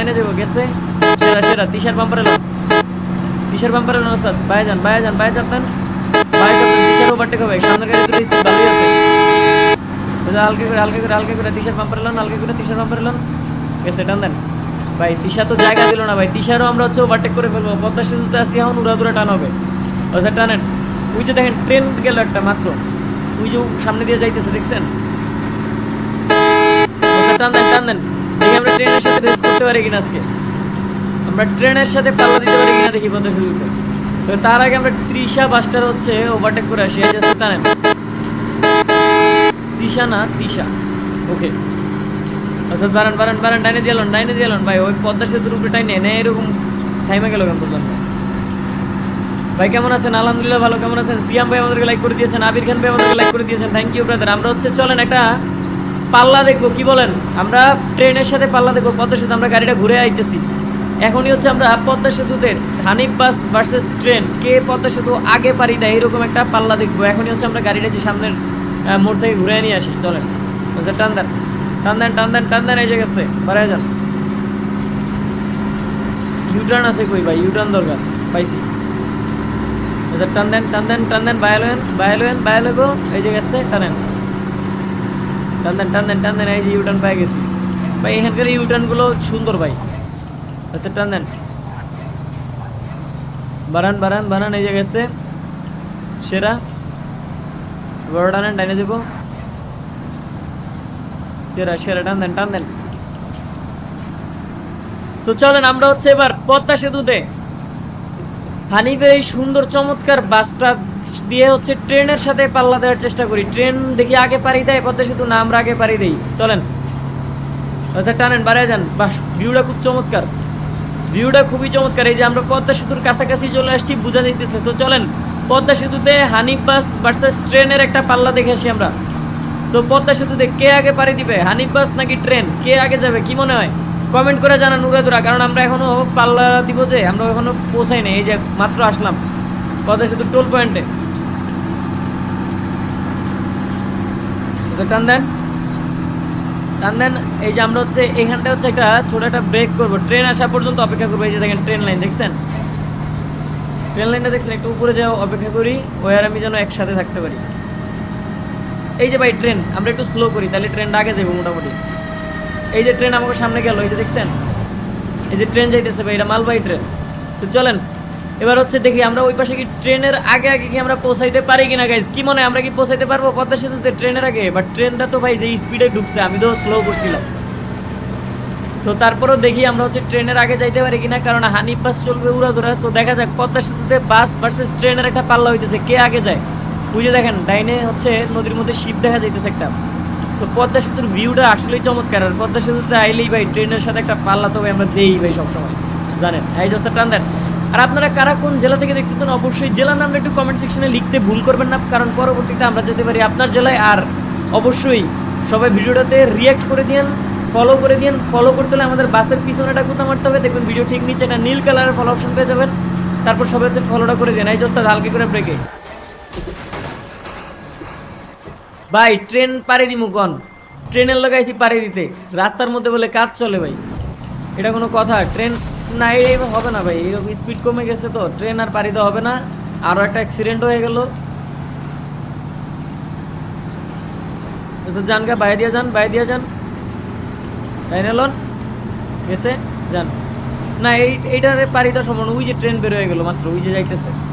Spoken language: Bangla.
ডাইনে যাব গেছে? সেরা সেরা লোন তিশার পাম্পারে লোন ওস্তাদ বাইরে যান বাইরে যান, বাইরে চাপতেন বাইরে চাপতেন তিশার ওভারটেক হবে। সামনের গাড়ি দুটো স্পিড ভালোই আছে। হালকা করে হালকা করে হালকা করে তিশার পাম্পারে লোন, হালকা করে তিশার পাম্পারে লোন। গেছে টান দেন। ভাই তিশা তো জায়গা দিল না, ভাই। তিশারও আমরা হচ্ছে ওভারটেক করে ফেলব। পদ্মা সেতুতে আসি এখন টান হবে। ওস্তাদ টানেন। ওই যে দেখেন ট্রেন গেল একটা মাত্র। ওই যে সামনে দিয়ে যাইতেছে, দেখছেন? টান দেন টান দেন। দেখি আমরা ট্রেনের সাথে রেস করতে পারি কিনা আজকে। আমরা ট্রেনের সাথে পাল্লা দিতে পারি কিনা দেখি পদ্মা সেতুতে তো তার আগে আমরা ত্রিশা বাসটার হচ্ছে ওভারটেক করে আসি। এই জাস্ট ত্রিশা না তিশা ওকে আচ্ছা বারান বারান বারান ডাইনে দিয়ালন ডাইনে দিয়ালন ভাই, ওই পদ্মা সেতুর উপরে টাইনে না এরকম টাইমে গেল কেন বুঝলাম ভাই, কেমন আছেন? আলহামদুলিল্লাহ ভালো, কেমন আছেন? সিয়াম ভাই আমাদেরকে লাইক করে দিয়েছেন, আবির খান ভাই আমাদেরকে লাইক করে দিয়েছেন। থ্যাংক ইউ ব্রাদার আমরা হচ্ছে, চলেন একটা পাল্লা দেখব, কি বলেন? আমরা ট্রেনের সাথে পাল্লা দেখব, পদ্মা সেতু, আমরা গাড়িটা ঘুরে আইতেছি। এখনই হচ্ছে আমরা পদ্মা সেতুতে, হানিফ বাস ভার্সেস ট্রেন, কে পদ্মা সেতু আগে পারি দেয়, এরকম একটা পাল্লা দেখব। এখনই হচ্ছে আমরা গাড়িটা যে সামনের মোড় থেকে ঘুরে নিয়ে আসি, চলেন। আচ্ছা টান দেন টান দেন টান দেন টান দেন যে গেছে, বাড়ায় যান। ইউটার্ন আছে কই ভাই? ইউটার্ন দরকার, পাইছি। টান দেন টান দেন টান দেন বায়ালেন বায়ালেন বায়ালেগো এই যে গেছে, টানেন। টান দেন টান দেন টান দেন এই যে ইউটার্ন পেয়ে গেছি। ভাই, এখানকার ইউটার্নগুলো সুন্দর ভাই। আচ্ছা টান দেন বারান বারান বারান, এই যে গেছে সেরা। বড় টানেন ডাইনে দেবো। সেরা সেরা টান দেন টান দেন তো চলেন, আমরা হচ্ছে এবার পদ্মা সেতুতে। হানিফের এই সুন্দর চমৎকার বাসটা দিয়ে হচ্ছে ট্রেনের সাথে পাল্লা দেওয়ার চেষ্টা করি। ট্রেন দেখি আগে পারি দেয় পদ্মা সেতু না, আমরা আগে পারি দেই। চলেন। অর্থাৎ টানেন, বাড়ায় যান। বাস ভিউটা খুব চমৎকার। ভিউটা খুবই চমৎকার। এই যে আমরা পদ্মা সেতুর কাছাকাছি চলে আসছি, বোঝা যাইতেছে। সো চলেন। পদ্মা সেতুতে হানিফ বাস ভার্সেস ট্রেনের একটা পাল্লা দেখে আসি আমরা। সো পদ্মা সেতুতে কে আগে পাড়ি দিবে? হানিফ বাস নাকি ট্রেন? কে আগে যাবে? কি মনে হয়? কমেন্ট করে জানান উড়াদুরা কারণ আমরা এখনও পাল্লা দিব যে আমরা এখনও পৌঁছাই নাই, এই যে মাত্র আসলাম পদ্মা সেতুর টোল পয়েন্টে টান দেন। টান দেন, এই যে আমরা হচ্ছে এখানটা হচ্ছে একটা ছোট একটা ব্রেক করব। ট্রেন আসা পর্যন্ত অপেক্ষা করব, এই যে দেখেন ট্রেন লাইন দেখছেন? ট্রেন লাইনটা দেখছেন, একটু উপরে যাও, অপেক্ষা করি ওই আর আমি যেন একসাথে থাকতে পারি। এই যে ভাই ট্রেন আমরা একটু স্লো করি, তাহলে ট্রেনটা আগে যাব মোটামুটি। এই যে ট্রেন আমাকে সামনে গেল, এই যে দেখছেন? এই যে ট্রেন যাইতেছে ভাই, এটা মালবাহী ট্রেন তো চলেন, এবার হচ্ছে দেখি আমরা ওই পাশে কি ট্রেনের আগে আগে কি আমরা পৌঁছাইতে পারি কিনা গাইজ কি মনে হয় আমরা কি পৌঁছাইতে পারব পদ্মা সেতুতে ট্রেনের আগে? বাট ট্রেনটা তো ভাই যে স্পিডে ঢুকছে, আমি তো স্লো করছিলাম। সো তারপরেও দেখি আমরা হচ্ছে ট্রেনের আগে যাইতে পারি কিনা, কারণ হানি বাস চলবে উড়াধুরা সো দেখা যাক, পদ্মা সেতুতে বাস ভার্সেস ট্রেনের একটা পাল্লা হইতেছে, কে আগে যায়? বুঝে দেখেন, ডাইনে হচ্ছে নদীর মধ্যে শিপ দেখা যাইতেছে একটা। সো পদ্মা সেতুর ভিউটা আসলেই চমৎকার। আর পদ্মা সেতুতে আইলেই ভাই, ট্রেনের সাথে একটা পাল্লা তো ভাই আমরা দেই ভাই সবসময়। জানেন? এই জস্তা টান দেন। আর আপনারা কারা কোন জেলা থেকে দেখতেছেন, অবশ্যই জেলার নামটা একটু কমেন্ট সেকশনে লিখতে ভুল করবেন না, কারণ পরবর্তীতে আমরা যেতে পারি আপনার জেলায়। আর অবশ্যই সবাই ভিডিওটাতে রিয়াক্ট করে দিন ফলো করে দিন ফলো করতে হলে আমাদের বাসের পিছনেটা কোথাও মারতে হবে। দেখবেন ভিডিও ঠিক নিচে একটা নীল কালারের ফলো অপশন পেয়ে যাবেন। তারপর সবাই হচ্ছে ফলোটা করে দিন এই জস্তা হালকা করে ব্রেকে ভাই, ট্রেন পাড়ি দিমু, কন। ট্রেনের লাগাইছি পাড়ি দিতে। রাস্তার মধ্যে বলে কাজ চলে ভাই। এটা কোনো কথা, ট্রেন না এই হবে না ভাই। এরকম স্পিড কমে গেছে তো, ট্রেন আর পাড়িতে হবে না। আরও একটা অ্যাক্সিডেন্ট হয়ে গেল। যান গা, বাইরে দিয়ে যান, বাইরে দিয়ে যান। তাই নেলন গেছে? যান। না, এই, এইটারে পাড়ি দেওয়া সম্ভব। ওই যে ট্রেন বের হয়ে গেল মাত্র, ওই যে যাইতেছে।